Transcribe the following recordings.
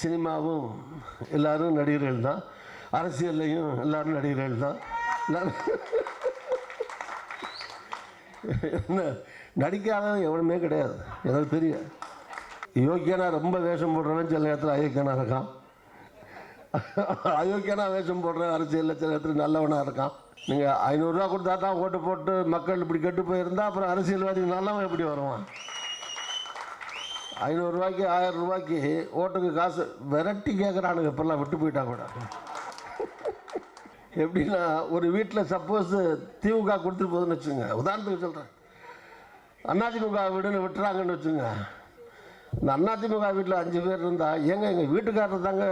சினிமாவும் எல்லாரும் நடிகர்கள் தான். அரசியல்லையும் எல்லாரும் நடிகர்கள் தான். என்ன நடிக்காதவன் எவனுமே கிடையாது. எனக்கு தெரியும் யோக்கியனா ரொம்ப வேஷம் போடுறவன் சில நேரத்தில் அயோக்கியனா இருக்கான். அயோக்கியனா வேஷம் போடுறேன் அரசியலில் சில நேரத்தில் நல்லவனாக இருக்கான். நீங்கள் ஐநூறுரூவா கொடுத்தா தான் ஓட்டு போட்டு மக்கள் இப்படி கெட்டு போயிருந்தா அப்புறம் அரசியல்வாதி நல்லவன் எப்படி வருவான்? ஐநூறுரூவாய்க்கு ஆயிரம் ரூபாய்க்கு ஓட்டுக்கு காசு விரட்டி கேட்குறானுங்க இப்போல்லாம் விட்டு போயிட்டா கூட. எப்படின்னா ஒரு வீட்டில் சப்போஸ் திமுக கொடுத்துட்டு போகுதுன்னு வச்சுங்க உதாரணத்துக்கு சொல்கிறேன் அதிமுக வீடுன்னு விட்டுறாங்கன்னு வச்சுங்க இந்த அதிமுக வீட்டில் அஞ்சு பேர் இருந்தால் ஏங்க எங்கள் வீட்டுக்காரர் தாங்க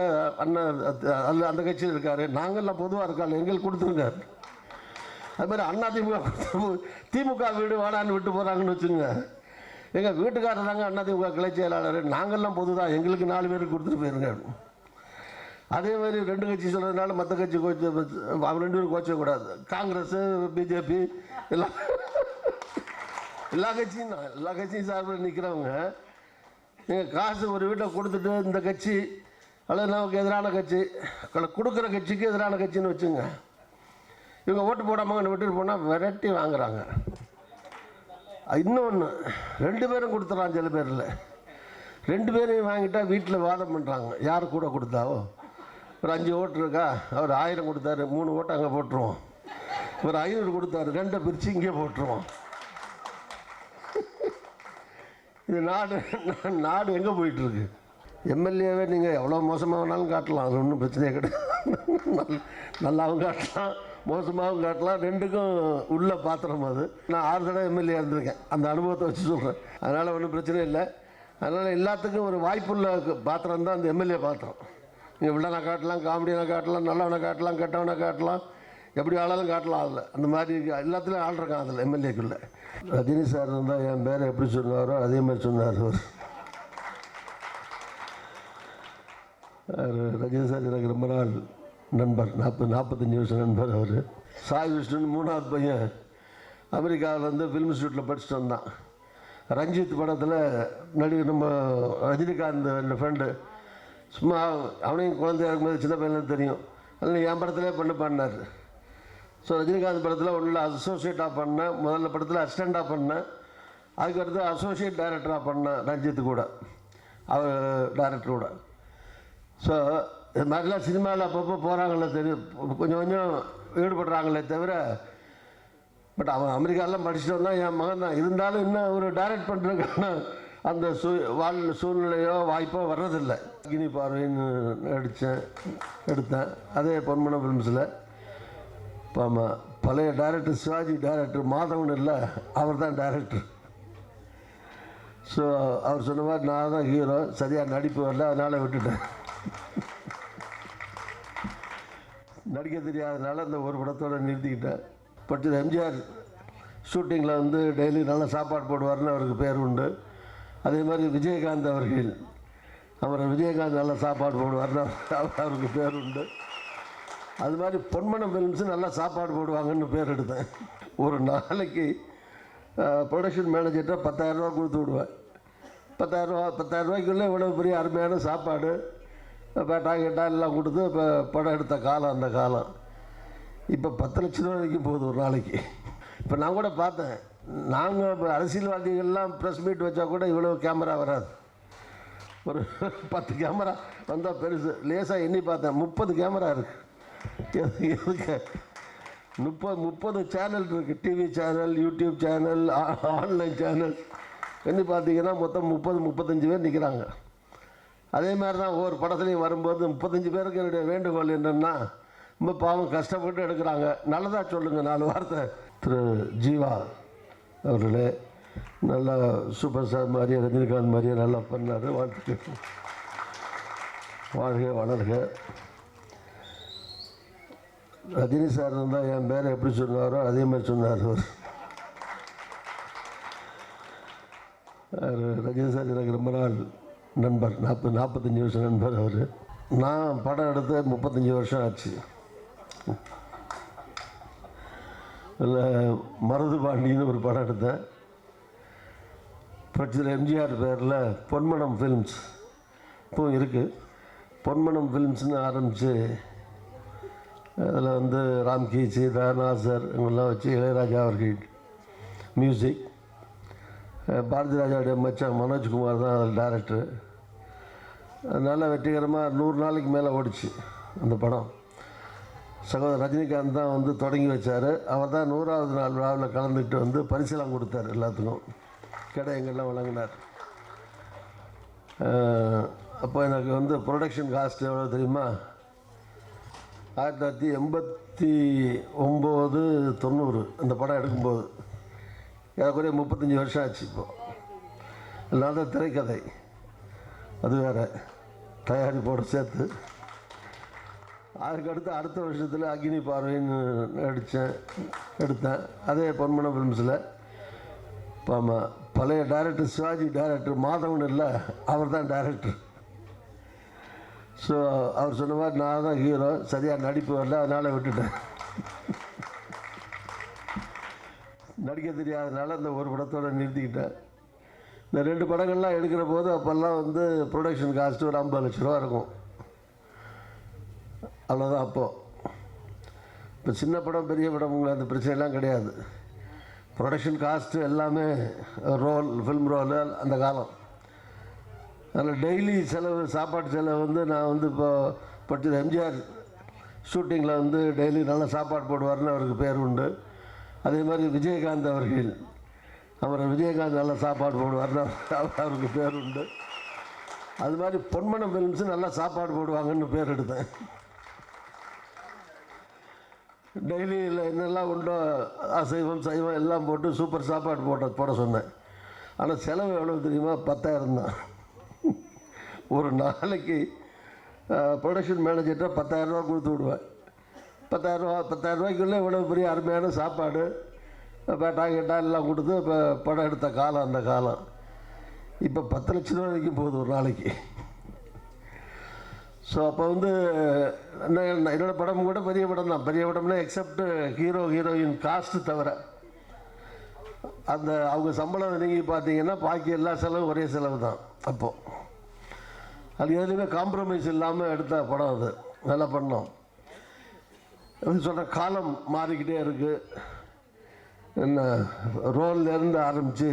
அண்ணன் அந்த அந்த கட்சியில் இருக்கார். நாங்கள்லாம் பொதுவாக இருக்காள் எங்களுக்கு கொடுத்துருங்க அதுமாதிரி அதிமுக திமுக வீடு வேணான்னு விட்டு போகிறாங்கன்னு வச்சுங்க எங்கள் வீட்டுக்காரர் தாங்க அண்ணாதிமுக கிளை செயலாளர். நாங்கள்லாம் பொது தான் எங்களுக்கு நாலு பேருக்கு கொடுத்துட்டு போயிருங்க. அதே மாதிரி ரெண்டு கட்சி சொல்கிறதுனால மற்ற கட்சி கோச்ச அவங்க ரெண்டு பேரும் கோச்சக்கூடாது காங்கிரஸ் பிஜேபி எல்லாம் எல்லா கட்சியும் தான். எல்லா கட்சியும் சார்பில் நிற்கிறவங்க நீங்கள் காசு ஒரு வீட்டை கொடுத்துட்டு இந்த கட்சி அல்லது நமக்கு எதிரான கட்சி கொடுக்குற கட்சிக்கு எதிரான கட்சின்னு வச்சுங்க. இவங்க ஓட்டு போடாமல் விட்டுட்டு போனால் விரட்டி வாங்குறாங்க. இன்னொன்று ரெண்டு பேரும் கொடுத்துட்றான் சில பேரில். ரெண்டு பேரையும் வாங்கிட்டா வீட்டில் வாதம் பண்ணுறாங்க யார் கூட கொடுத்தாவோ ஒரு அஞ்சு ஓட்டு இருக்கா? அவர் ஆயிரம் கொடுத்தாரு மூணு ஓட்டு அங்கே போட்டுருவோம். ஒரு ஐநூறு கொடுத்தாரு ரெண்டை பிரித்து இங்கே போட்டுருவோம். இது நாடு நாடு எங்கே போயிட்டுருக்கு? எம்எல்ஏவே நீங்கள் எவ்வளோ மோசமாக வேணாலும் காட்டலாம். அது ஒன்றும் பிரச்சனையே கிடையாது. நல்லாவும் காட்டலாம். மோசமாகவும் காட்டலாம் ரெண்டுக்கும் உள்ள பாத்திரம் அது. நான் ஆறு தடவை எம்எல்ஏ இருந்திருக்கேன் அந்த அனுபவத்தை வச்சு சொல்கிறேன் அதனால் ஒன்றும் பிரச்சனை இல்லை. அதனால் எல்லாத்துக்கும் ஒரு வாய்ப்புள்ள பாத்திரம் தான் அந்த எம்எல்ஏ பாத்திரம். நீங்கள் வில்லனை காட்டலாம் காமெடியனை காட்டலாம் நல்லவனை காட்டலாம் கெட்டவனை காட்டலாம். எப்படி ஆளாலும் காட்டலாம் அதில். அந்த மாதிரி எல்லாத்துலேயும் ஆள் இருக்கான் அதில் எம்எல்ஏக்குள்ளே ரஜினி சார் இருந்தால் என் பேரை எப்படி சொன்னாரோ அதே மாதிரி சொன்னார் அவர் ரஜினி சார் எனக்கு ரொம்ப நாள் நண்பர் நாற்பது நாற்பத்தஞ்சு வருஷம் நண்பர் அவர். சாய் விஷ்ணுன்னு மூணாவது பையன். அமெரிக்காவில் வந்து ஃபிலிம் இன்ஸ்டியூட்டில் படிச்சுட்டு வந்தான். ரஞ்சித் படத்தில் நடிகர் நம்ம ரஜினிகாந்த் என் ஃப்ரெண்டு சும்மா அவனையும் குழந்தையாக இருக்கும்போது சின்ன பையன்லாம் தெரியும். அதில் என் படத்திலே பண்ணு பண்ணார் ஸோ ரஜினிகாந்த் படத்தில் ஒன்றில் அசோசியேட்டாக பண்ணேன். முதல்ல படத்தில் அசிஸ்டண்ட்டாக பண்ணேன். அதுக்கடுத்து அசோசியேட் டைரக்டராக பண்ணேன் ரஞ்சித் கூட. அவர் டைரக்டர் கூட. ஸோ இது மாதிரிலாம் சினிமாவில் அப்பப்போ போகிறாங்களே தெரியும் கொஞ்சம் கொஞ்சம் ஈடுபடுறாங்களே தவிர பட் அவன் அமெரிக்காலாம் படிச்சுட்டு வந்தான் என் மகன் தான். இருந்தாலும் இன்னும் ஒரு டைரக்ட் பண்ணுறதுக்கான அந்த சூ வாழ் சூழ்நிலையோ வாய்ப்போ வர்றதில்லை. கினி பார்வைன்னு நடித்தேன் எடுத்தேன். அதே பொன்மன ஃபிலிம்ஸில். ஆமாம் பழைய டைரக்டர் சிவாஜி டைரக்டர் மாதவன் இல்லை அவர் தான் டைரக்டர் ஸோ அவர் சொன்ன மாதிரி நான் தான் ஹீரோ சரியாக நடிப்பு வரல அதனால் விட்டுட்டேன். நடிக்க தெரியாதனால அந்த ஒரு படத்தோட நிறுத்திக்கிட்டேன் பட்டு எம்ஜிஆர் ஷூட்டிங்கில் வந்து டெய்லி நல்லா சாப்பாடு போடுவார்னு அவருக்கு பேர் உண்டு. அதே மாதிரி விஜயகாந்த் அவர்கள் அவரை விஜயகாந்த் நல்லா சாப்பாடு போடுவார்னு அவருக்கு பேர் உண்டு. அது மாதிரி பொன்மனம் ஃபிலிம்ஸு நல்லா சாப்பாடு போடுவாங்கன்னு பேர் எடுத்தேன். ஒரு நாளைக்கு ப்ரொடக்ஷன் மேனேஜர்கிட்ட பத்தாயிரரூவா கொடுத்து விடுவேன். பத்தாயிரரூவா பத்தாயிரரூவாய்க்குள்ளே இவ்வளோ பெரிய அருமையான சாப்பாடு. பேட்டா கேட்டா எல்லாம் கொடுத்து இப்போ படம் எடுத்த காலம் அந்த காலம். இப்போ பத்து லட்ச ரூபா வரைக்கும் போகுது ஒரு நாளைக்கு. இப்போ நான் கூட பார்த்தேன். நாங்கள் இப்போ அரசியல்வாதிகள்லாம் ப்ரெஸ் மீட் வச்சா கூட இவ்வளோ கேமரா வராது. ஒரு பத்து கேமரா வந்தால் பெருசு. லேசாக எண்ணி பார்த்தேன். முப்பது கேமரா இருக்குது எதுக்கு முப்பது முப்பது சேனல் இருக்குது TV channel YouTube channel online channel எண்ணி பார்த்தீங்கன்னா மொத்தம் முப்பது முப்பத்தஞ்சு பேர் நிற்கிறாங்க அதே மாதிரி தான் ஒவ்வொரு படத்துலையும் வரும்போது முப்பத்தஞ்சு பேருக்கு என்னுடைய வேண்டுகோள் என்னென்னா ரொம்ப பாவம் கஷ்டப்பட்டு எடுக்கிறாங்க. நல்லதாக சொல்லுங்கள் நாலு வார்த்தை. திரு ஜீவா அவர்களே நல்லா சூப்பர் ஸ்டார் மாதிரியே ரஜினிகாந்த் மாதிரியே நல்லா பண்ணார். வாழ்த்து வாழ்க வளர்க. ரஜினி சார் இருந்தால் என் பேரை எப்படி சொன்னாரோ அதே மாதிரி சொன்னார் அவர் ரஜினி சார் எனக்கு ரொம்ப நாள் நண்பர் நாற்பது நாற்பத்தஞ்சி வருஷம் நண்பர் அவர். நான் படம் எடுத்து முப்பத்தஞ்சு வருஷம் ஆச்சு. இல்லை மருது பாண்டின்னு ஒரு படம் எடுத்தேன். படிச்சது எம்ஜிஆர் பேரில் பொன்மனம் ஃபிலிம்ஸ் இப்போ இருக்குது பொன்மனம் ஃபிலிம்ஸ்னு ஆரம்பித்து அதில் வந்து ராம்கி சீதா நாசர் இவங்கெல்லாம் வச்சு இளையராஜா அவர்கள் மியூசிக் பாரதி ராஜாவுடைய மச்சான் மனோஜ்குமார் தான் அதில் டேரக்டர் அதனால் வெற்றிகரமாக நூறு நாளைக்கு மேலே ஓடிச்சு அந்த படம். சகோதரர் ரஜினிகாந்த் தான் வந்து தொடங்கி வச்சார். அவர் தான் நூறாவது நாள் விழாவில் கலந்துக்கிட்டு வந்து பரிசெல்லாம் கொடுத்தார் எல்லாத்துக்கும். கேடயங்கள்லாம் வழங்கினார். அப்போ எனக்கு வந்து ப்ரொடக்ஷன் காஸ்ட் எவ்வளோ தெரியுமா? ஆயிரத்தி தொள்ளாயிரத்தி எண்பத்தி ஒம்பது தொண்ணூறு அந்த படம் எடுக்கும்போது. ஏறக்குறைய முப்பத்தஞ்சு வருஷம் ஆச்சு இப்போ. எல்லாம் தான் திரைக்கதை. அது வேறு. தயாரிப்போடு சேர்த்து. அதுக்கடுத்து அடுத்த வருஷத்தில் அக்னி பார்வைன்னு நடித்தேன் எடுத்தேன். அதே பொன்மன ஃபிலிம்ஸில் ஆமாம் பழைய டைரக்டர் சிவாஜி டைரக்டர் மாதவன் இல்லை அவர் தான் டைரக்டர் ஸோ அவர் சொன்ன மாதிரி நான் தான் ஹீரோ சரியாக நடிப்பு வரல அதனால் விட்டுட்டேன். நடிக்க தெரியாதனால அந்த ஒரு படத்தோட நிறுத்திக்கிட்டேன் இந்த ரெண்டு படங்கள்லாம் எடுக்கிற போது அப்போல்லாம் வந்து ப்ரொடக்ஷன் காஸ்ட்டு ஒரு ஐம்பது லட்ச ரூபா இருக்கும். அவ்வளோதான் அப்போது இப்போ சின்ன படம் பெரிய படம் அந்த பிரச்சனைலாம் கிடையாது. ப்ரொடக்ஷன் காஸ்ட்டு எல்லாமே ரோல் ஃபில்ம் ரோல் அந்த காலம். அதில் டெய்லி செலவு சாப்பாட்டு செலவு வந்து நான் வந்து இப்போ படித்தது எம்ஜிஆர் ஷூட்டிங்கில் வந்து டெய்லி நல்லா சாப்பாடு போடுவார்னு அவருக்கு பேர் உண்டு. அதே மாதிரி விஜயகாந்த் அவர்கள். அவரை விஜயகாந்த் நல்லா சாப்பாடு போடுவார். அவருக்கு பேர் உண்டு. அது மாதிரி பொன்மனம் ஃபிலிம்ஸு நல்லா சாப்பாடு போடுவாங்கன்னு பேர் எடுத்தேன். டெய்லியில் என்னெல்லாம் உண்டோ அசைவம் சைவம் எல்லாம் போட்டு சூப்பர் சாப்பாடு போட்ட போட சொன்னேன். ஆனால் செலவு எவ்வளோ தெரியுமா? பத்தாயிரம் தான். ஒரு நாளைக்கு ப்ரொடக்ஷன் மேனேஜர்கிட்ட பத்தாயிரரூவா கொடுத்து விடுவேன். பத்தாயிரரூவா பத்தாயிரரூவாய்க்குள்ளே இவ்வளோ பெரிய அருமையான சாப்பாடு. பேட்டா கேட்டா எல்லாம் கொடுத்து இப்போ படம் எடுத்த காலம் அந்த காலம். இப்போ பத்து லட்ச ரூபா வரைக்கும் போகுது ஒரு நாளைக்கு. ஸோ அப்போ வந்து என்ன என்னோடய படம் கூட பெரிய படம் தான். பெரிய படம்னா எக்ஸப்ட் ஹீரோ ஹீரோயின் காஸ்ட்டு தவிர. அந்த அவங்க சம்பளம் நீங்கள் பார்த்தீங்கன்னா பாக்கி எல்லா செலவும் ஒரே செலவு தான் அப்போது அது எதுலேயுமே காம்ப்ரமைஸ் இல்லாமல் எடுத்த படம் அது. நல்லா பண்ணோம். சொல்கிற காலம் மாறிக்கிட்டே இருக்குது என்ன ரோல்லேருந்து ஆரம்பித்து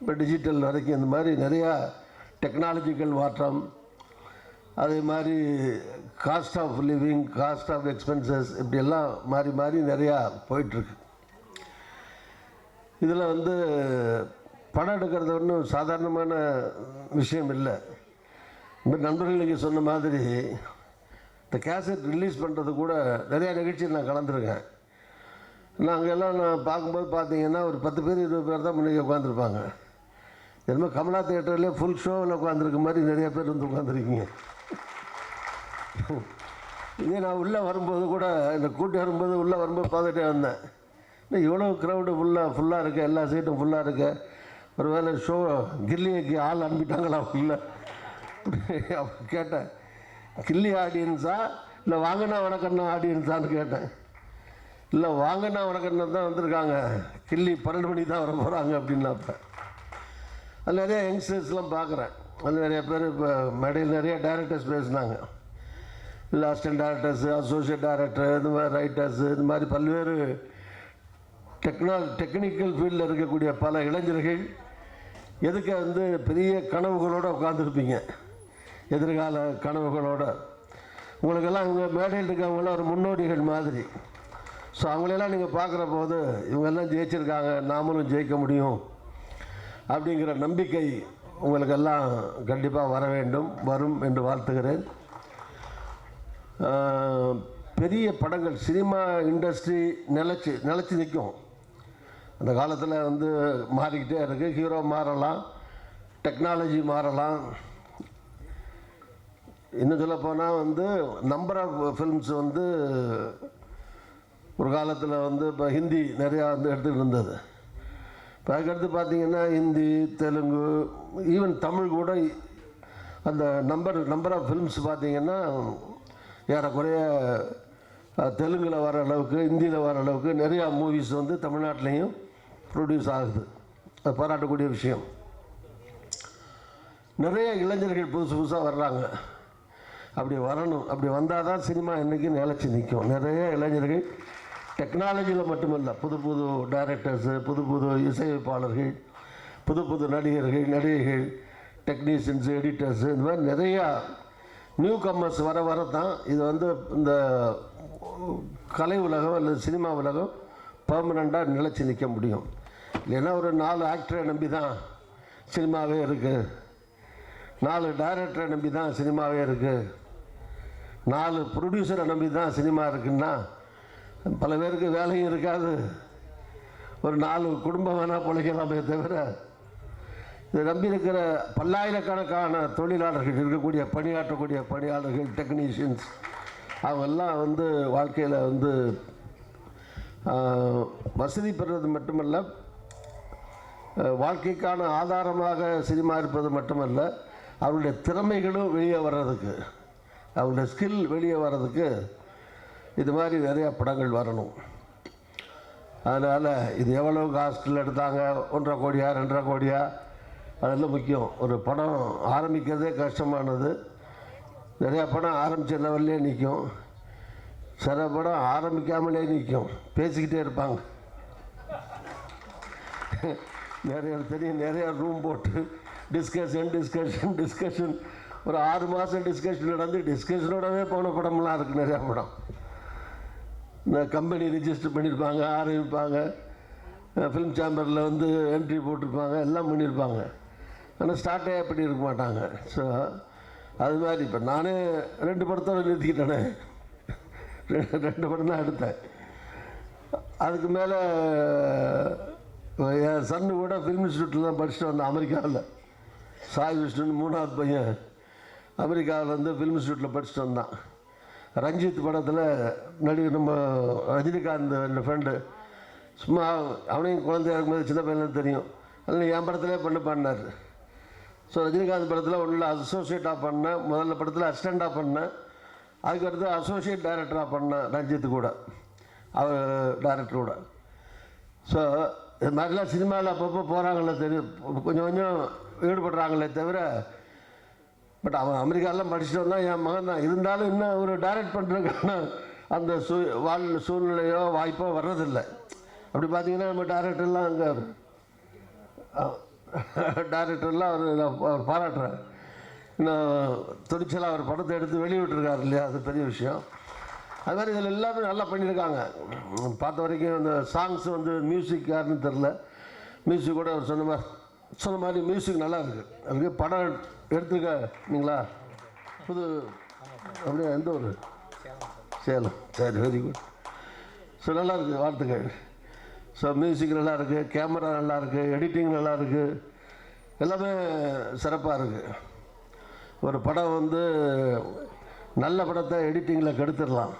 இப்போ டிஜிட்டல் வரைக்கும் இந்த மாதிரி நிறையா டெக்னாலஜிக்கல் மாற்றம் அதே மாதிரி cost of living cost of expenses இப்படியெல்லாம் மாறி மாறி நிறையா போயிட்டுருக்கு. இதில் வந்து படம் எடுக்கிறது ஒன்றும் சாதாரணமான விஷயம் இல்லை. இந்த நண்பர்கள் நீங்கள் சொன்ன மாதிரி இந்த கேசட் ரிலீஸ் பண்ணுறது கூட நிறையா நிகழ்ச்சியில் நான் கலந்துருக்கேன். நாங்கள் எல்லாம் நான் பார்க்கும்போது பார்த்தீங்கன்னா ஒரு பத்து பேர் இருபது பேர் தான் முன்னாடி உட்காந்துருப்பாங்க என்னமோ கமலா தியேட்டர்லேயே ஃபுல் ஷோவில் உட்காந்துருக்க மாதிரி நிறைய பேர் வந்து உட்காந்துருக்கீங்க இதே நான் உள்ளே வரும்போது கூட இந்த கூட்டி வரும்போது உள்ளே வரும்போது பார்த்துட்டே வந்தேன். இன்னும் இவ்வளோ க்ரௌடு ஃபுல்லாக ஃபுல்லாக இருக்குது எல்லா சீட்டும் ஃபுல்லாக இருக்கேன் ஒரு வேளை ஷோ கில்லிக்கு ஆள் அனுப்பிட்டாங்களா உள்ள? கேட்டேன். கில்லி ஆடியன்ஸா இல்லை வாங்கினா வணக்கண்ணா ஆடியன்ஸான்னு கேட்டேன். இல்லை வாங்கினா வணக்கண்ணா தான் வந்திருக்காங்க. கில்லி பன்னெண்டு மணிக்கு தான் வர போகிறாங்க அப்படின்னாப்ப அது நிறைய யங்ஸ்டர்ஸ்லாம் பார்க்குறேன் அது நிறைய பேர் இப்போ மேடையில் நிறைய டேரக்டர்ஸ் பேசுனாங்க. இல்லை அசிஸ்டன்ட் டேரக்டர்ஸு அசோசியேட் டேரக்டர் இந்த மாதிரி ரைட்டர்ஸு இந்த மாதிரி பல்வேறு டெக்னா டெக்னிக்கல் ஃபீல்டில் இருக்கக்கூடிய பல இளைஞர்கள் எதுக்கு வந்து பெரிய கனவுகளோடு உட்காந்துருப்பீங்க எதிர்கால கனவுகளோட. உங்களுக்கெல்லாம் இவங்க மேடையில் இருக்கவங்களாம் ஒரு முன்னோடிகள் மாதிரி. ஸோ அவங்களெல்லாம் நீங்கள் பார்க்குற போது இவங்கெல்லாம் ஜெயிச்சிருக்காங்க நாமளும் ஜெயிக்க முடியும் அப்படிங்கிற நம்பிக்கை உங்களுக்கெல்லாம் கண்டிப்பாக வர வேண்டும் வரும் என்று வாழ்த்துகிறேன். பெரிய படங்கள் சினிமா இண்டஸ்ட்ரி நிலச்சி நிலச்சி நிற்கும். அந்த காலத்தில் வந்து மாறிக்கிட்டே இருக்குது ஹீரோ மாறலாம் டெக்னாலஜி மாறலாம். இன்னும் சொல்லப்போனால் வந்து நம்பர் ஆஃப் ஃபில்ம்ஸ் வந்து ஒரு காலத்தில் வந்து இப்போ ஹிந்தி நிறையா வந்து எடுத்துகிட்டு இருந்தது. இப்போ அதுக்கடுத்து பார்த்தீங்கன்னா ஹிந்தி தெலுங்கு ஈவன் தமிழ் கூட அந்த நம்பர் நம்பர் ஆஃப் ஃபிலிம்ஸ் பார்த்தீங்கன்னா ஏறக்குறைய தெலுங்கில் வர அளவுக்கு ஹிந்தியில் வர அளவுக்கு நிறையா மூவிஸ் வந்து தமிழ்நாட்டிலையும் ப்ரொடியூஸ் ஆகுது. அது பாராட்டக்கூடிய விஷயம். நிறைய இளைஞர்கள் புதுசு புதுசாக வர்றாங்க. அப்படி வரணும். அப்படி வந்தால் தான் சினிமா என்றைக்கும் நிலச்சி நிற்கும். நிறைய இளைஞர்கள் டெக்னாலஜியில் மட்டுமல்ல புது புது டைரக்டர்ஸு புது புது இசையமைப்பாளர்கள் புது புது நடிகர்கள் நடிகைகள் டெக்னீஷியன்ஸு எடிட்டர்ஸு இந்த மாதிரி நிறையா நியூ கம்மர்ஸ் வர வர தான் இது வந்து இந்த கலை உலகம் அல்லது சினிமா உலகம் பர்மனெண்ட்டாக நிலச்சி நிற்க முடியும். இல்லைன்னா ஒரு நாலு ஆக்டரை நம்பி தான் சினிமாவே இருக்குது நாலு டைரக்டரை நம்பி தான் சினிமாவே இருக்குது நாலு ப்ரொடியூசரை நம்பி தான் சினிமா இருக்குன்னா பல பேருக்கு வேலையும் இருக்காது. ஒரு நாலு குடும்பம் வேணால் பிழைக்கலாமே தவிர இதை நம்பி இருக்கிற பல்லாயிரக்கணக்கான தொழிலாளர்கள் இருக்கக்கூடிய பணியாற்றக்கூடிய பணியாளர்கள் டெக்னீஷியன்ஸ் அவங்கெல்லாம் வந்து வாழ்க்கையில் வந்து வசதி பெறுவது மட்டுமல்ல வாழ்க்கைக்கான ஆதாரமாக சினிமா இருப்பது மட்டுமல்ல அவருடைய திறமைகளும் வெளியே வர்றதுக்கு. அவங்களோட ஸ்கில் வெளியே வர்றதுக்கு இது மாதிரி நிறையா படங்கள் வரணும். அதனால் இது எவ்வளோ காஸ்டில் எடுத்தாங்க? ஒன்றரை கோடியா ரெண்டரை கோடியா? அதெல்லாம் முக்கியம். ஒரு படம் ஆரம்பிக்கிறதே கஷ்டமானது. நிறையா படம் ஆரம்பித்த லெவல்லே நிற்கும் சில படம் ஆரம்பிக்காமலே நிற்கும் பேசிக்கிட்டே இருப்பாங்க. நிறைய தெரியும் நிறையா ரூம் போட்டு டிஸ்கஷன் டிஸ்கஷன் டிஸ்கஷன் ஒரு ஆறு மாதம் டிஸ்கஷன் நடந்து டிஸ்கஷனோடவே போன படம்லாம் இருக்குது நிறையா படம். இந்த கம்பெனி ரிஜிஸ்டர் பண்ணியிருப்பாங்க ஆரம்பிப்பாங்க. ஃபிலிம் சேம்பரில் வந்து என்ட்ரி போட்டிருப்பாங்க எல்லாம் பண்ணியிருப்பாங்க ஆனால் ஸ்டார்ட்டே பண்ணியிருக்க மாட்டாங்க. ஸோ அது மாதிரி இப்போ நானே ரெண்டு படத்தோடு நிறுத்திக்கிட்டேனே. ரெண்டு ரெண்டு படம் தான் எடுத்தேன். அதுக்கு மேலே என் சன்னு கூட ஃபிலிம் இன்ஸ்டியூட்டில் தான் படிச்சுட்டு வந்தேன் அமெரிக்காவில் சாய் விஷ்ணுன்னு மூணாவது பையன். அமெரிக்காவில் வந்து ஃபிலிம் இன்ஸ்டியூட்டில் படிச்சுட்டு வந்தான். ரஞ்சித் படத்தில் நடிகர் நம்ம ரஜினிகாந்த் என் ஃப்ரெண்டு சும்மா அவனையும் குழந்தையாக இருக்கும்போது சின்ன பையன்லாம் தெரியும். அதில் என் படத்திலே பண்ணு பண்ணார் ஸோ ரஜினிகாந்த் படத்தில் ஒன்றில் அசோசியேட்டாக பண்ணேன். முதல்ல படத்தில் அசிஸ்டண்ட்டாக பண்ணேன். அதுக்கடுத்து அசோசியேட் டைரக்டராக பண்ணேன் ரஞ்சித் கூட. அவர் டைரக்டர் கூட. ஸோ இது மாதிரிலாம் சினிமாவில் அப்பப்போ போகிறாங்களே தெரியும் கொஞ்சம் கொஞ்சம் ஈடுபடுறாங்களே தவிர பட் அவன் அமெரிக்காலாம் படிச்சுட்டு வந்தான் என் மகன் தான். இருந்தாலும் இன்னும் ஒரு டைரக்ட் பண்ணுறதுக்கான அந்த சூ வாழ் சூழ்நிலையோ வாய்ப்போ வர்றதில்லை. அப்படி பார்த்தீங்கன்னா நம்ம டேரக்டர்லாம் அங்கே டேரக்டர்லாம் அவர் நான் அவர் பாராட்டுறேன் இன்னும் துணிச்சலாக அவர் படத்தை எடுத்து வெளியிட்டிருக்காரு இல்லையா? அது பெரிய விஷயம். அது மாதிரி இதில் எல்லாமே நல்லா பண்ணியிருக்காங்க. பார்த்த வரைக்கும் அந்த சாங்ஸ் வந்து மியூசிக் யாருன்னு தெரில மியூசிக் கூட அவர் சொன்ன மாதிரி சொன்ன மாதிரி மியூசிக் நல்லா இருக்குது அதுக்கு படம் எடுத்துருக்க நீங்களா? புது அப்படியே எந்த ஒரு சேலம். சரி வெரி குட் ஸோ நல்லா இருக்குது வாழ்த்துக்கள். ஸோ மியூசிக் நல்லா இருக்குது கேமரா நல்லா இருக்குது எடிட்டிங் நல்லா இருக்குது எல்லாமே சிறப்பாக இருக்குது ஒரு படம் வந்து நல்ல படத்தை எடிட்டிங்கில் கெடுத்துடலாம்.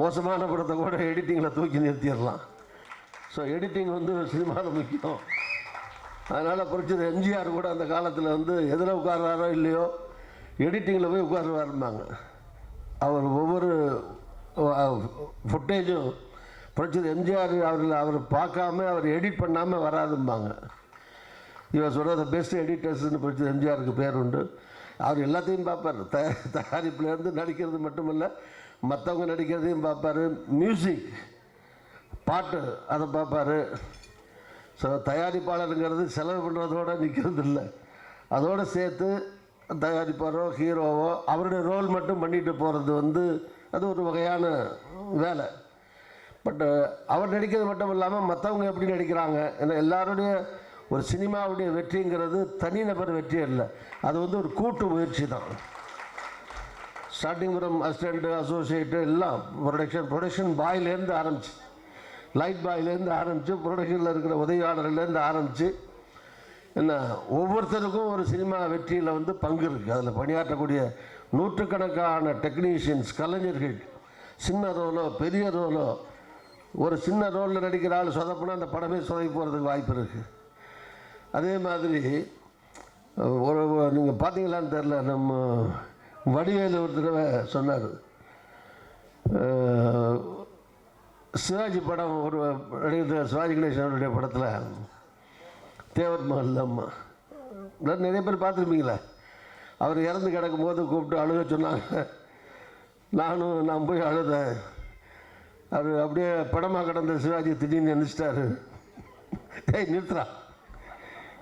மோசமான படத்தை கூட எடிட்டிங்கில் தூக்கி நிறுத்திடலாம். ஸோ எடிட்டிங் வந்து சினிமாவில் முக்கியம். அதனால் புரிச்சது எம்ஜிஆர் கூட அந்த காலத்தில் வந்து எதில் உட்கார்றாரோ இல்லையோ எடிட்டிங்கில் போய் உட்காருவாருந்தாங்க அவர் ஒவ்வொரு ஃபுட்டேஜும் புரிச்சது எம்ஜிஆர் அவர்கள் அவர் பார்க்காம அவர் எடிட் பண்ணாமல் வராதும்பாங்க. இவர் சொல்கிற பெஸ்ட் எடிட்டர்ஸ்னு படிச்சது எம்ஜிஆருக்கு பேர் உண்டு. அவர் எல்லாத்தையும் பார்ப்பார். த தயாரிப்புலேருந்து நடிக்கிறது மட்டுமல்ல மற்றவங்க நடிக்கிறதையும் பார்ப்பார். மியூசிக் பாட்டு அதை பார்ப்பார். ஸோ தயாரிப்பாளருங்கிறது செலவு பண்ணுறதோட நிற்கிறது இல்லை அதோடு சேர்த்து தயாரிப்பாரோ ஹீரோவோ அவருடைய ரோல் மட்டும் பண்ணிட்டு போகிறது வந்து அது ஒரு வகையான வேலை. பட் அவர் நடிக்கிறது மட்டும் இல்லாமல் மற்றவங்க எப்படி நடிக்கிறாங்க ஏன்னா எல்லாருடைய ஒரு சினிமாவுடைய வெற்றிங்கிறது தனிநபர் வெற்றி இல்லை அது வந்து ஒரு கூட்டு முயற்சி தான். ஸ்டார்டிங் ஃப்ரம் அசிஸ்டண்ட்டு அசோசியேட்டு எல்லாம் ப்ரொடக்ஷன் ப்ரொடக்ஷன் பாயிலேருந்து ஆரம்பிச்சு. லைட் பாய்லேருந்து ஆரம்பித்து ப்ரொடக்ஷனில் இருக்கிற உதவியாளர்லேருந்து ஆரம்பித்து என்ன ஒவ்வொருத்தருக்கும் ஒரு சினிமா வெற்றியில் வந்து பங்கு இருக்குது அதில் பணியாற்றக்கூடிய நூற்றுக்கணக்கான டெக்னீஷியன்ஸ் கலைஞர்கள் சின்ன ரோலோ பெரிய ரோலோ ஒரு சின்ன ரோலில் நடிக்கிற ஆள் சொதப்புனா அந்த படமே சொதப்பி போகிறதுக்கு வாய்ப்பு இருக்குது அதே மாதிரி ஒரு நீங்கள் பார்த்தீங்களான்னு தெரில நம்ம வடிவேலு ஒரு தடவை சொன்னார். சிவாஜி படம் ஒரு நடிகர் சிவாஜி கணேசனுடைய படத்தில் தேவர் மகள் அம்மா நிறைய பேர் பார்த்துருப்பீங்களா. அவர் இறந்து கிடக்கும் போது கூப்பிட்டு அழுக சொன்னாங்க. நானும் நான் போய் அழுதேன். அவர் அப்படியே படமாக கிடந்த சிவாஜி திடீர்னு நினச்சிட்டாரு ஏய் நிறுத்துறா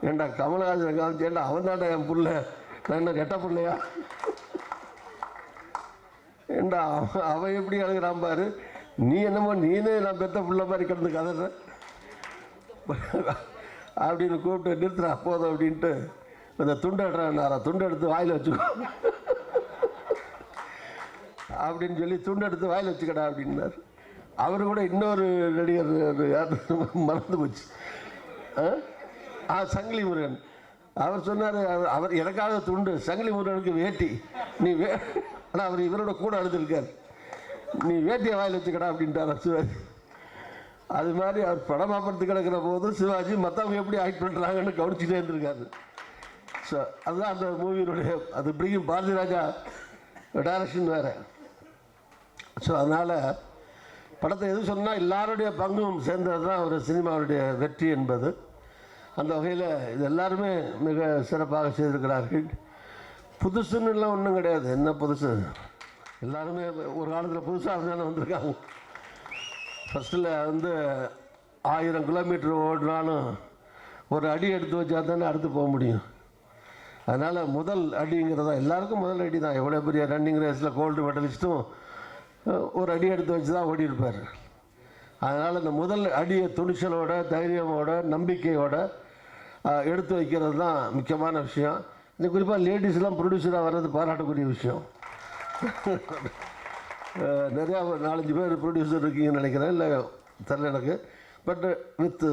ஏண்டா கமலஹாசன் காமிச்சு ஏண்டா அவன் தாண்டா என் புள்ள? நான் என்ன கெட்ட பிள்ளையா? ஏண்டா அவன் அவன் எப்படி அழுகிறான் பாரு. நீ என்னமோ நீனே நான் பெத்த பிள்ளை மாதிரி கிடந்து கதற. அப்படின்னு கூப்பிட்டு நிறுத்துறா போதும் அப்படின்ட்டு அந்த துண்டு துண்டை துண்டு எடுத்து வாயில் வச்சுக்கோ. அப்படின்னு சொல்லி துண்டு எடுத்து வாயில் வச்சுக்கடா அப்படின்னார். அவர் கூட இன்னொரு நடிகர் யார் மறந்து போச்சு. ஆ? ஆ சங்கிலி முருகன் அவர் சொன்னார் அவர் அவர் எனக்காக துண்டு சங்கிலி முருகனுக்கு வேட்டி. நீ வே ஆனால் அவர் இவரோட கூட அழுதுருக்கார். நீ வேட்டியை வாயில் வச்சுக்கடா அப்படின்ட்டார் சிவாஜி. அது மாதிரி அவர் படம் பார்த்து கிடக்கிற போது சிவாஜி மற்றவங்க எப்படி ஆக்ட் பண்ணுறாங்கன்னு கவனிச்சுட்டே இருந்திருக்காரு. ஸோ அதுதான் அந்த மூவியினுடைய அது பிடிக்கும் பாரதி ராஜா டைரக்ஷன் வேறு. ஸோ அதனால் படத்தை எது சொன்னால் எல்லாருடைய பங்கும் சேர்ந்தது தான் ஒரு சினிமாவுடைய வெற்றி என்பது. அந்த வகையில் இது எல்லாருமே மிக சிறப்பாக செய்திருக்கிறார்கள். புதுசுன்னுலாம் ஒன்றும் கிடையாது. என்ன புதுசு? எல்லாருமே ஒரு காலத்தில் புதுசாக இருந்தாலும் வந்திருக்காங்க. ஃபஸ்ட்டில் வந்து ஆயிரம் கிலோமீட்டர் ஓடினாலும் ஒரு அடி எடுத்து வச்சா தானே அடுத்து போக முடியும். அதனால் முதல் அடிங்கிறதா எல்லாருக்கும் முதல் அடி தான் எவ்வளோ பெரிய ரன்னிங் ரேஸில் கோல்டு மெடலிஸ்ட்டும் ஒரு அடி எடுத்து வச்சு தான் ஓடி இருப்பார் அதனால் இந்த முதல் அடியை துணிச்சலோட தைரியமோட நம்பிக்கையோட எடுத்து வைக்கிறது தான் முக்கியமான விஷயம். இந்த குறிப்பாக லேடிஸ்லாம் ப்ரொடியூசராக வர்றது பாராட்டக்கூடிய விஷயம். நிறையா ஒரு நாலஞ்சு பேர் ப்ரொடியூசர் இருக்கீங்கன்னு நினைக்கிறேன். இல்லை தெரில எனக்கு. பட் வித்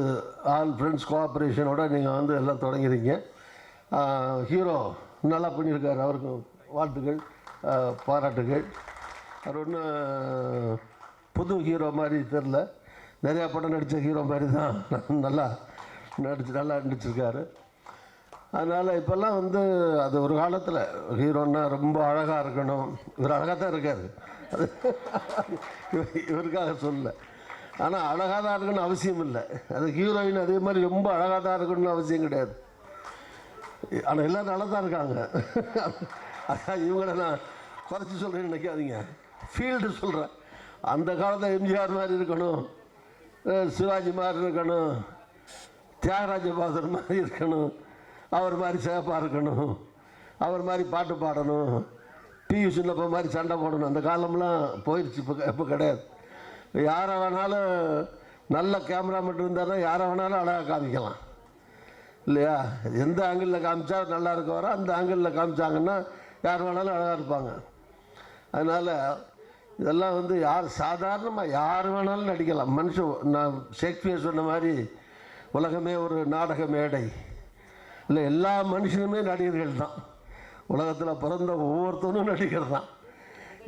ஆல் ஃப்ரெண்ட்ஸ் கோஆப்ரேஷனோட நீங்கள் வந்து எல்லாம் தொடங்கிறீங்க ஹீரோ நல்லா பண்ணியிருக்காரு. அவருக்கு வாழ்த்துக்கள் பாராட்டுகள். அவர் ஒன்றும் புது ஹீரோ மாதிரி தெரில நிறையா படம் நடித்த ஹீரோ மாதிரி தான். நல்லா நடிச்சு நல்லா நடிச்சிருக்காரு. அதனால் இப்போல்லாம் வந்து அது ஒரு காலத்தில் ஹீரோன்னா ரொம்ப அழகாக இருக்கணும். இவர் அழகாக தான் இருக்கார். அது இவருக்காக சொல்ல ஆனால் அழகாக தான் இருக்கணும்னு அவசியம் இல்லை. அது ஹீரோயின் அதே மாதிரி ரொம்ப அழகாக தான் இருக்கணும்னு அவசியம் கிடையாது. ஆனால் எல்லோரும் நல்லா தான் இருக்காங்க. அதான் இவங்கள நான் குறைச்சி சொல்கிறேன்னு நினைக்காதீங்க. ஃபீல்டு சொல்கிறேன் அந்த காலத்தில் எம்ஜிஆர் மாதிரி இருக்கணும். சிவாஜி மாதிரி இருக்கணும். தியாகராஜ பாதர் மாதிரி இருக்கணும். அவர் மாதிரி சேஃபாக இருக்கணும். அவர் மாதிரி பாட்டு பாடணும். டிவி சின்னப்ப மாதிரி சண்டை போடணும். அந்த காலம்லாம் போயிடுச்சு இப்போ இப்போ கிடையாது. யாரை வேணாலும் நல்ல கேமரா மட்டும் இருந்தாலும் யாரை வேணாலும் அழகாக காமிக்கலாம். இல்லையா? எந்த ஆங்கிளில் காமிச்சா நல்லா இருக்கவரோ அந்த ஆங்கிளில் காமிச்சாங்கன்னா யார் வேணாலும் அழகாக இருப்பாங்க. அதனால் இதெல்லாம் வந்து யார் சாதாரணமாக யார் வேணாலும் நடிக்கலாம். மனுஷன் நான் ஷேக்ஸ்பியர் சொன்ன மாதிரி உலகமே ஒரு நாடக மேடை. இல்லை எல்லா மனுஷனுமே நடிகர்கள் தான் உலகத்தில் பிறந்த ஒவ்வொருத்தனும் நடிகர் தான்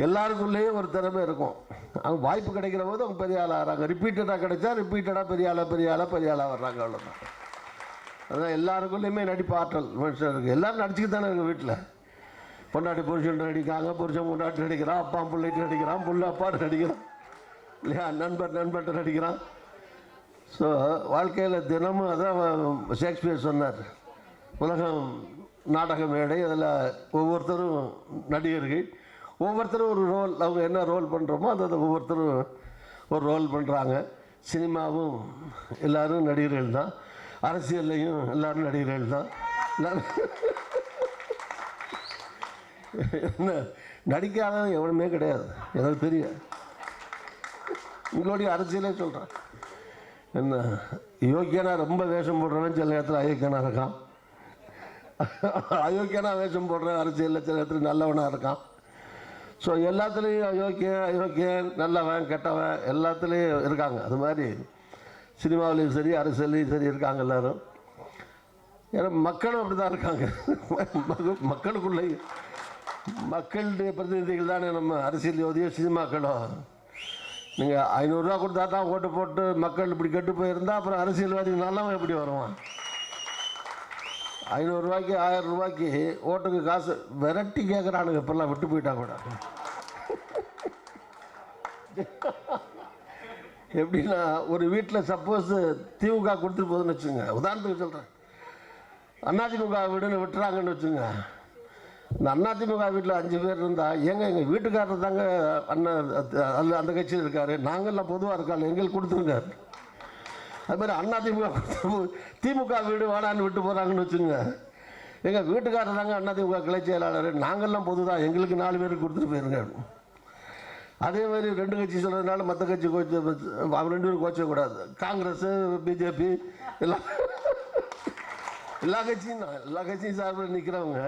எல்லாருக்குள்ளேயும் ஒரு திறமை இருக்கும். அவங்க வாய்ப்பு கிடைக்கிற போது அவங்க பெரிய ஆளாக ஆகிறாங்க ரிப்பீட்டடாக கிடைச்சா ரிப்பீட்டடாக பெரிய ஆளாக பெரிய ஆளாக பெரிய ஆளாக வர்றாங்க அவ்வளோதான் அதான் எல்லாருக்குள்ளேயுமே நடிப்பு ஆற்றல் மனுஷன் இருக்குது எல்லோரும் நடிச்சுக்கிட்டு தானே எங்கள் வீட்டில் பொண்டாட்டி புருஷன் நடிக்கிறாங்க புருஷன் பொண்டாட்டி நடிக்கிறான் அப்பா பிள்ளைட்டு நடிக்கிறான் புள்ள அப்பாட்டு நடிக்கிறான். இல்லையா? நண்பர் நண்பர்கிட்ட நடிக்கிறான். ஸோ வாழ்க்கையில் தினமும் அதான் ஷேக்ஸ்பியர் சொன்னார். உலகம் நாடக மேடை அதில் ஒவ்வொருத்தரும் நடிகர்கள். ஒவ்வொருத்தரும் ஒரு ரோல் அவங்க என்ன ரோல் பண்ணுறோமோ அதை அதை ஒவ்வொருத்தரும் ஒரு ரோல் பண்ணுறாங்க சினிமாவும் எல்லாரும் நடிகர்கள் தான். அரசியல்லையும் எல்லோரும் நடிகர்கள் தான். என்ன நடிக்காதவன் எவனுமே கிடையாது. எனக்கு தெரியும். உங்களுடைய அரசியலே சொல்கிறேன் என்ன யோக்கியனா ரொம்ப வேஷம் போடுறவன் சில நேரத்தில் அயோக்கியனா இருக்கான். அயோக்கியனா வேஷம் போடுறேன் அரசியலில் சில நல்லவனாக இருக்கான். ஸோ எல்லாத்துலேயும் அயோக்கியன் அயோக்கியன் நல்லவன் கெட்டவன் எல்லாத்துலேயும் இருக்காங்க. அது மாதிரி சினிமாவிலையும் சரி அரசியல்லையும் சரி இருக்காங்க எல்லாரும். ஏன்னா மக்களும் அப்படி தான் இருக்காங்க மக்களுக்குள்ளேயும். மக்களுடைய பிரதிநிதிகள் தானே நம்ம அரசியல்வாதியோ சினிமாக்களோ. நீங்கள் ஐநூறுரூவா கொடுத்தா தான் ஓட்டு போட்டு மக்கள் இப்படி கெட்டு போயிருந்தா அப்புறம் அரசியல்வாதி நல்லவன் எப்படி வருவான்? ஐநூறுரூவாய்க்கு ஆயிரம் ரூபாய்க்கு ஓட்டுக்கு காசு விரட்டி கேட்குறானுங்க இப்போல்லாம் விட்டு போயிட்டா கூட. எப்படின்னா ஒரு வீட்டில் சப்போஸ் திமுக கொடுத்துட்டு போகுதுன்னு வச்சுங்க உதாரணத்துக்கு சொல்கிறேன் அதிமுக விடுன்னு விட்டுறாங்கன்னு வச்சுங்க இந்த அதிமுக வீட்டில் அஞ்சு பேர் இருந்தால் ஏங்க எங்கள் வீட்டுக்காரர் தாங்க அண்ணன் அந்த அந்த கட்சியில் இருக்காரு. நாங்கள்லாம் பொதுவாக இருக்காங்க எங்களுக்கு கொடுத்துருங்க. அது மாதிரி அண்ணா திமுக திமுக வீடு வாடான்னு விட்டு போகிறாங்கன்னு வச்சுங்க எங்கள் வீட்டுக்காரர் தாங்க அதிமுக கிளை செயலாளர். நாங்கள்லாம் பொது தான் எங்களுக்கு நாலு பேருக்கு கொடுத்துட்டு போயிருங்க. அதே மாதிரி ரெண்டு கட்சி சொல்கிறதுனால மற்ற கட்சி கோச்ச அவங்க ரெண்டு பேரும் கோச்சக்கூடாது காங்கிரஸ் பிஜேபி எல்லாம் எல்லா கட்சியும் தான். எல்லா கட்சியும் சார்பில் நிற்கிறவங்க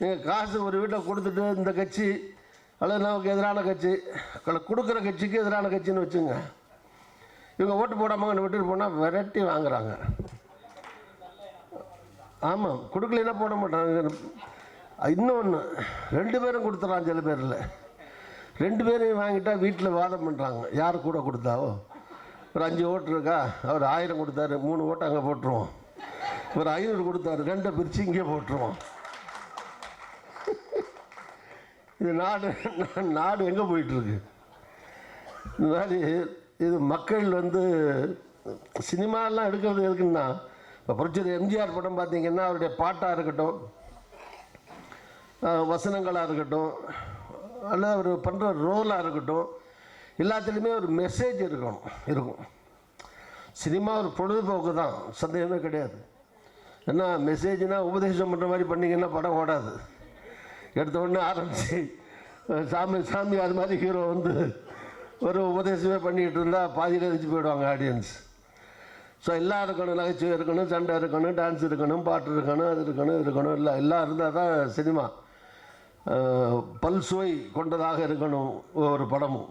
நீங்கள் காசு ஒரு வீட்டை கொடுத்துட்டு இந்த கட்சி அல்லது நமக்கு எதிரான கட்சி கொடுக்குற கட்சிக்கு எதிரான கட்சின்னு வச்சுங்க இவங்க ஓட்டு போடாமல் விட்டுட்டு போனால் விரட்டி வாங்குறாங்க. ஆமாம் கொடுக்கலைன்னா போட மாட்டாங்க. இன்னொன்று ரெண்டு பேரும் கொடுத்துட்றான் சில பேரில். ரெண்டு பேரையும் வாங்கிட்டா வீட்டில் வாதம் பண்ணுறாங்க யார் கூட கொடுத்தாவோ ஒரு அஞ்சு ஓட்டு இருக்கா? அவர் ஆயிரம் கொடுத்தாரு மூணு ஓட்டு அங்கே போட்டுருவோம். ஒரு ஐநூறு கொடுத்தாரு ரெண்டை பிரித்து இங்கே போட்டுருவோம். இது நாடு நாடு எங்கே போயிட்டுருக்கு இந்த மாதிரி இது மக்கள் வந்து சினிமாலாம் எடுக்கிறது எதுக்குன்னா இப்போ புரட்சி எம்ஜிஆர் படம் பார்த்தீங்கன்னா அவருடைய பாட்டாக இருக்கட்டும் வசனங்களாக இருக்கட்டும் அல்லது அவர் பண்ணுற ரோலாக இருக்கட்டும் எல்லாத்துலேயுமே ஒரு மெசேஜ் இருக்கணும் இருக்கும். சினிமா ஒரு பொழுதுபோக்கு தான் சந்தேகமே கிடையாது. ஏன்னா மெசேஜ்னால் உபதேசம் பண்ணுற மாதிரி பண்ணிங்கன்னா படம் ஓடாது. எடுத்த உடனே ஆரம்பிச்சு சாமி சாமி அது மாதிரி ஹீரோ வந்து ஒரு உபதேசமே பண்ணிக்கிட்டு இருந்தால் பாதியில் வச்சு போயிடுவாங்க ஆடியன்ஸ் ஸோ எல்லாம் இருக்கணும் நகைச்சுவை இருக்கணும் சண்டை இருக்கணும் டான்ஸ் இருக்கணும் பாட்டு இருக்கணும் அது இருக்கணும் இருக்கணும் இல்லை எல்லாம் இருந்தால் தான் சினிமா பல் சுவை கொண்டதாக இருக்கணும் ஒரு படமும்.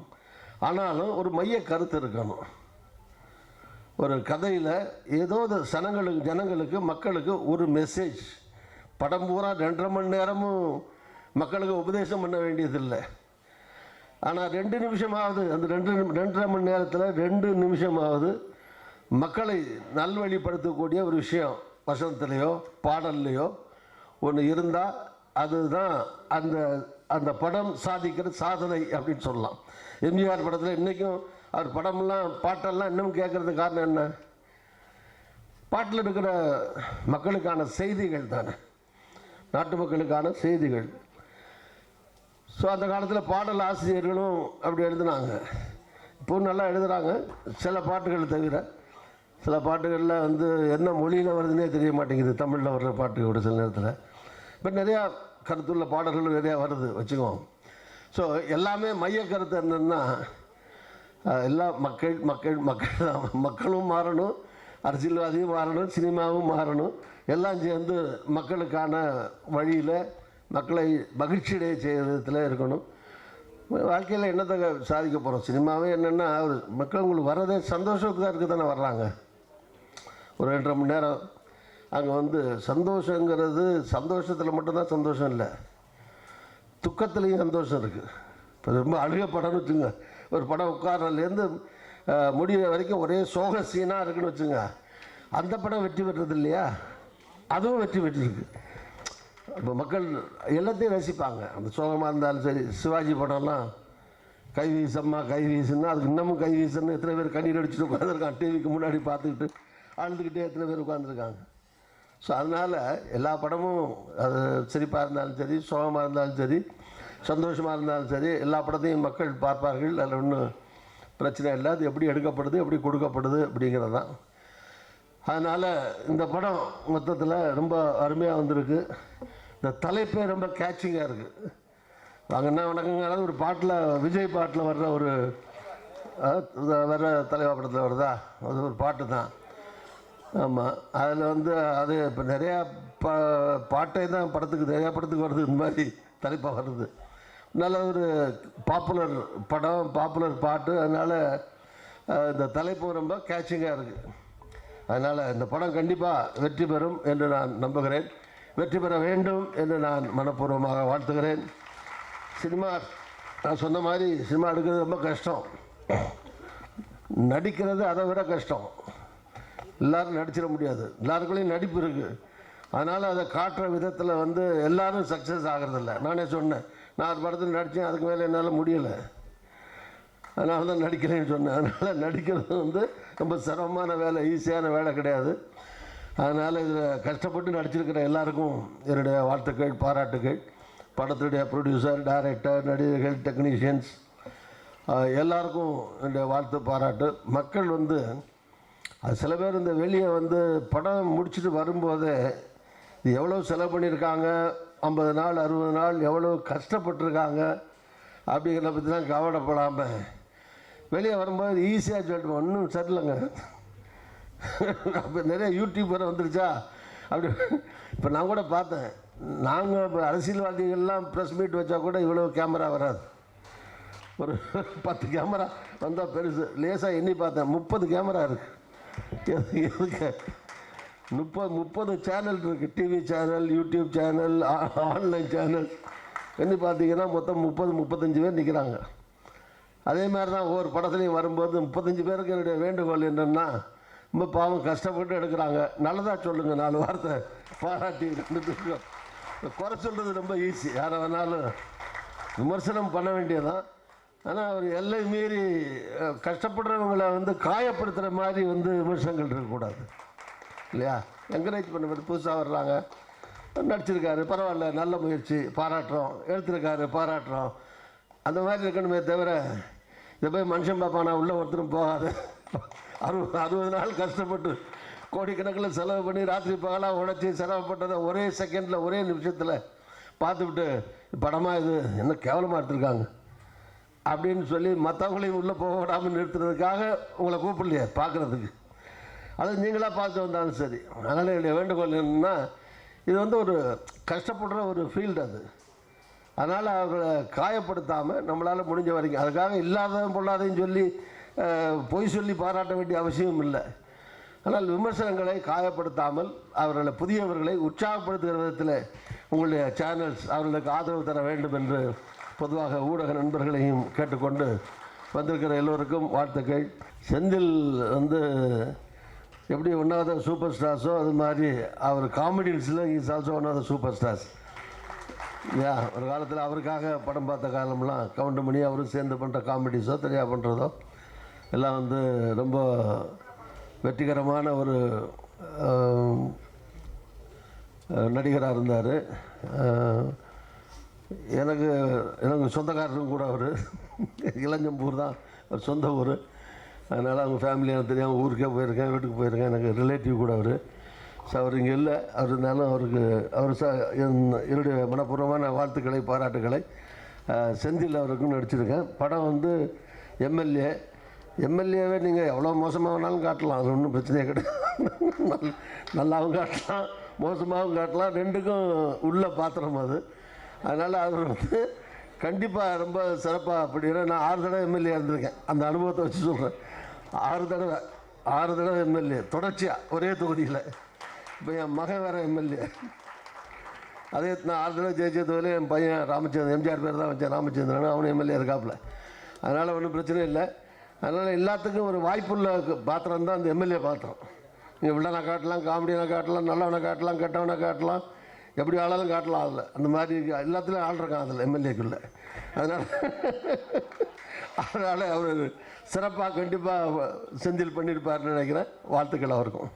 ஆனாலும் ஒரு மைய கருத்து இருக்கணும். ஒரு கதையில் ஏதோ ஒரு சனங்களுக்கு ஜனங்களுக்கு மக்களுக்கு ஒரு மெசேஜ் படம் பூரா ரெண்டரை மணி நேரமும் மக்களுக்கு உபதேசம் பண்ண வேண்டியதில்லை. ஆனால் ரெண்டு நிமிஷமாவது அந்த ரெண்டு ரெண்டரை மணி நேரத்தில் ரெண்டு நிமிஷமாவது மக்களை நல்வழிப்படுத்தக்கூடிய ஒரு விஷயம் வசனத்துலேயோ பாடல்லையோ ஒன்று இருந்தால் அதுதான் அந்த அந்த படம் சாதிக்கிற சாதனை அப்படின்னு சொல்லலாம். எம்ஜிஆர் படத்தில் இன்றைக்கும் அவர் படமெல்லாம் பாட்டெல்லாம் இன்னும் கேட்குறதுக்கு காரணம் என்ன? பாட்டில் இருக்கிற மக்களுக்கான செய்திகள் தானே? நாட்டு மக்களுக்கான செய்திகள். ஸோ அந்த காலத்தில் பாடல் ஆசிரியர்களும் அப்படி எழுதுனாங்க. இப்போ நல்லா எழுதுகிறாங்க சில பாட்டுகள் தவிர சில பாட்டுகளில் வந்து என்ன மொழியில் வருதுன்னே தெரிய மாட்டேங்குது. தமிழில் வர்ற பாட்டு ஒரு சில நேரத்தில். இப்போ நிறையா கருத்துள்ள பாடல்களும் நிறையா வருது வச்சுக்குவோம் ஸோ எல்லாமே மைய கருத்து என்னென்னா எல்லா மக்கள் மக்கள் மக்கள் மக்களும் மாறணும் அரசியல்வாதியும் மாறணும் சினிமாவும் மாறணும். எல்லாம் சேர்ந்து மக்களுக்கான வழியில் மக்களை மகிழ்ச்சியடைய செய்கிற விதத்தில் இருக்கணும். வாழ்க்கையில் என்னத்தை சாதிக்க போகிறோம் சினிமாவே என்னென்னா ஒரு மக்கள் உங்களுக்கு வர்றதே சந்தோஷத்துக்கு தான் இருக்க தானே வர்றாங்க. ஒரு ரெண்டரை மணி நேரம் அங்கே வந்து சந்தோஷங்கிறது சந்தோஷத்தில் மட்டும்தான் சந்தோஷம் இல்லை. துக்கத்துலேயும் சந்தோஷம் இருக்குது இப்போ ரொம்ப அழுக படம்னு வச்சுங்க ஒரு படம் உட்கார்றதுலேருந்து முடிகிற வரைக்கும் ஒரே சோக சீனாக இருக்குன்னு வச்சுங்க அந்த படம் வெற்றி பெற்றது இல்லையா? அதுவும் வெற்றி பெற்றிருக்கு. இப்போ மக்கள் எல்லாத்தையும் ரசிப்பாங்க. அந்த சோகமாக இருந்தாலும் சரி சிவாஜி படம்லாம் கை வீசம்மா கை வீசுன்னா அதுக்கு இன்னமும் கை வீசுன்னு எத்தனை பேர் கண்ணீர் அடிச்சுட்டு உட்காந்துருக்கான் டிவிக்கு முன்னாடி பார்த்துக்கிட்டு அழுதுகிட்டே எத்தனை பேர் உட்காந்துருக்காங்க ஸோ அதனால் எல்லா படமும் அது சிரிப்பாக இருந்தாலும் சரி சோகமாக இருந்தாலும் சரி சந்தோஷமாக இருந்தாலும் சரி எல்லா படத்தையும் மக்கள் பார்ப்பார்கள். அதில் ஒன்றும் பிரச்சனை இல்லை. அது எப்படி எடுக்கப்படுது எப்படி கொடுக்கப்படுது அப்படிங்கிறது தான் அதனால் இந்த படம் மொத்தத்தில் ரொம்ப அருமையாக வந்திருக்கு. இந்த தலைப்பே ரொம்ப கேட்சிங்காக இருக்குது அங்கே என்ன வணக்கங்கிறது ஒரு பாட்டில் விஜய் பாட்டில் வர்ற ஒரு வர்ற தலைவா படத்தில் வருதா? அது ஒரு பாட்டு தான். ஆமாம் அதில் வந்து அது இப்போ நிறையா பா பாட்டே தான் படத்துக்கு நிறையா படத்துக்கு வருது. இந்த மாதிரி தலைப்பாக வருது. நல்ல ஒரு பாப்புலர் படம் பாப்புலர் பாட்டு. அதனால் இந்த தலைப்பு ரொம்ப கேட்சிங்காக இருக்குது அதனால் இந்த படம் கண்டிப்பாக வெற்றி பெறும் என்று நான் நம்புகிறேன். வெற்றி பெற வேண்டும் என்று நான் மனப்பூர்வமாக வாழ்த்துகிறேன். சினிமா நான் சொன்ன மாதிரி சினிமா எடுக்கிறது ரொம்ப கஷ்டம். நடிக்கிறது அதை விட கஷ்டம். எல்லோரும் நடிச்சிட முடியாது. எல்லாருக்குள்ளேயும் நடிப்பு இருக்குது அதனால் அதை காட்டுற விதத்தில் வந்து எல்லோரும் சக்ஸஸ் ஆகிறதில்ல. நானே சொன்னேன் நான் ஒரு படத்தில் நடித்தேன் அதுக்கு மேலே என்னால் முடியலை. அதனால தான் நடிக்கிறேன்னு சொன்னேன். அதனால் நடிக்கிறது வந்து ரொம்ப சிரமமான வேலை ஈஸியான வேலை கிடையாது. அதனால் இதில் கஷ்டப்பட்டு நடிச்சிருக்கிற எல்லாருக்கும் என்னுடைய வாழ்த்துக்கள் பாராட்டுகள். படத்துடைய ப்ரொடியூசர் டைரக்டர் நடிகர்கள் டெக்னீஷியன்ஸ் எல்லாருக்கும் என்னுடைய வாழ்த்து பாராட்டு. மக்கள் வந்து அது சில பேர் இந்த வெளியே வந்து படம் முடிச்சுட்டு வரும்போதே இது எவ்வளோ செலவு பண்ணியிருக்காங்க ஐம்பது நாள் அறுபது நாள் எவ்வளோ கஷ்டப்பட்டிருக்காங்க அப்படிங்கிறத பற்றிலாம் கவலைப்படாமல் வெளியே வரும்போது ஈஸியாக சொல்லிட்டு ஒன்றும் சரியில்லைங்க அப்போ நிறைய யூடியூபர் வந்துருச்சா? அப்படி இப்போ நான் கூட பார்த்தேன். நாங்கள் இப்போ அரசியல்வாதிகள்லாம் ப்ரெஸ் மீட் வச்சா கூட இவ்வளோ கேமரா வராது. ஒரு பத்து கேமரா வந்தால் பெருசு. லேசாக எண்ணி பார்த்தேன். முப்பது கேமரா இருக்குது எதுக்கு? முப்பது முப்பது சேனல் இருக்குது TV channel YouTube channel online channel எண்ணி பார்த்தீங்கன்னா மொத்தம் முப்பது முப்பத்தஞ்சு பேர் நிற்கிறாங்க அதே மாதிரி தான் ஒவ்வொரு படத்துலையும் வரும்போது முப்பத்தஞ்சு பேருக்கு என்னுடைய வேண்டுகோள் என்னென்னா ரொம்ப பாவம் கஷ்டப்பட்டு எடுக்கிறாங்க. நல்லதாக சொல்லுங்கள் நாலு வார்த்தை பாராட்டி இருந்துட்டு. குறை சொல்கிறது ரொம்ப ஈஸி யாரை வேணாலும் விமர்சனம் பண்ண வேண்டியதான் ஆனால் அவர் எல்லை மீறி கஷ்டப்படுறவங்களை வந்து காயப்படுத்துகிற மாதிரி வந்து விமர்சனங்கள் இருக்கக்கூடாது. இல்லையா? என்கரேஜ் பண்ண மாதிரி புதுசாக வர்றாங்க. நடிச்சிருக்காரு பரவாயில்ல நல்ல முயற்சி பாராட்டுறோம். எடுத்திருக்காரு பாராட்டுறோம். அந்த மாதிரி இருக்கணுமே தவிர இதை போய் மனுஷன் பார்ப்பானா? உள்ள ஒருத்தரும் போகாது. அறுபது அறுபது நாள் கஷ்டப்பட்டு கோடிக்கணக்கில் செலவு பண்ணி ராத்திரி பகலாக உழைச்சி செலவுப்பட்டதை ஒரே செகண்டில் ஒரே நிமிஷத்தில் பார்த்துவிட்டு படமாக இது என்ன கேவலமாக எடுத்திருக்காங்க. அப்படின்னு சொல்லி மற்றவங்களையும் உள்ளே போக விடாமல் நிறுத்துறதுக்காக உங்களை கூப்பிடலையே பார்க்குறதுக்கு. அது நீங்களாக பார்த்து வந்தாலும் சரி. அதனால் என்னுடைய வேண்டுகோள் என்னென்னா இது வந்து ஒரு கஷ்டப்படுற ஒரு ஃபீல்டு அது. அதனால் அவர்களை காயப்படுத்தாமல் நம்மளால் முடிஞ்ச வரைக்கும் அதுக்காக இல்லாததும் பொல்லாதையும் சொல்லி பொய் சொல்லி பாராட்ட வேண்டிய அவசியம் இல்லை. ஆனால் விமர்சனங்களை காயப்படுத்தாமல் அவர்களை புதியவர்களை உற்சாகப்படுத்துகிற விதத்தில் உங்களுடைய சேனல்ஸ் அவர்களுக்கு ஆதரவு தர வேண்டும் என்று பொதுவாக ஊடக நண்பர்களையும் கேட்டுக்கொண்டு வந்திருக்கிற எல்லோருக்கும் வாழ்த்துக்கள். செந்தில் வந்து எப்படி ஒன் ஆஃப் த சூப்பர் ஸ்டார்ஸோ அது மாதிரி அவர் காமெடியன்ஸில் is also one of the super stars yeah ஒரு காலத்தில் அவருக்காக படம் பார்த்த காலம்லாம் கவுண்ட் பண்ணி அவரும் சேர்ந்து பண்ணுற காமெடிஸோ தெரியா பண்ணுறதோ எல்லாம் வந்து ரொம்ப வெற்றிகரமான ஒரு நடிகராக இருந்தார். எனக்கு எனக்கு சொந்தக்காரரும் கூட அவர். இளஞ்சம்பூர் தான் அவர் சொந்த ஊர். அதனால் அவங்க ஃபேமிலி எனக்கு தெரியாமல் ஊருக்கே போயிருக்கேன் வீட்டுக்கு போயிருக்கேன். எனக்கு ரிலேட்டிவ் கூட அவர். ஸோ அவர் இங்கே இல்லை அவர் இருந்தாலும் அவருக்கு அவர் ச என்னுடைய மனப்பூர்வமான வாழ்த்துக்களை பாராட்டுக்களை செந்தில் அவருக்கும் நடிச்சிருக்கேன். படம் வந்து எம்எல்ஏ. எம்எல்ஏவே நீங்கள் எவ்வளோ மோசமாக வேணாலும் காட்டலாம். அது ஒன்றும் பிரச்சனையே கிடையாது. நல்லாவும் காட்டலாம் மோசமாகவும் காட்டலாம். ரெண்டுக்கும் உள்ள பாத்திரம் அது. அதனால் அவர் வந்து கண்டிப்பாக ரொம்ப சிறப்பாக அப்படின்னா நான் ஆறு தடவை எம்எல்ஏ இருந்திருக்கேன். அந்த அனுபவத்தை வச்சு சொல்கிறேன் ஆறு தடவை ஆறு தடவை எம்எல்ஏ. தொடர்ச்சியாக ஒரே தொகுதியில். இப்போ என் மகன் வேறு எம்எல்ஏ அதே நான் ஆறு தடவை ஜெயிச்சதுல என் பையன் ராமச்சந்திரன் எம்ஜிஆர் பேர் தான் வச்சேன் ராமச்சந்திரன். அவனும் எம்எல்ஏ இருக்காப்புல. அதனால் ஒன்றும் பிரச்சனை இல்லை. அதனால் எல்லாத்துக்கும் ஒரு வாய்ப்புள்ள பாத்திரம் தான் அந்த எம்எல்ஏ பாத்திரம். நீங்கள் வில்லனை காட்டலாம் காமெடியனை காட்டலாம் நல்லவனை காட்டலாம் கெட்டவனை காட்டலாம். எப்படி ஆளாலும் காட்டலாம் அதில். அந்த மாதிரி எல்லாத்துலேயும் ஆள் இருக்கான் அதில் எம்எல்ஏக்குள்ளே அதனால் அதனால் அவர் சிறப்பாக கண்டிப்பாக செந்தில் பண்ணியிருப்பார்னு நினைக்கிறேன். வாழ்த்துக்கள் அவருக்கும்.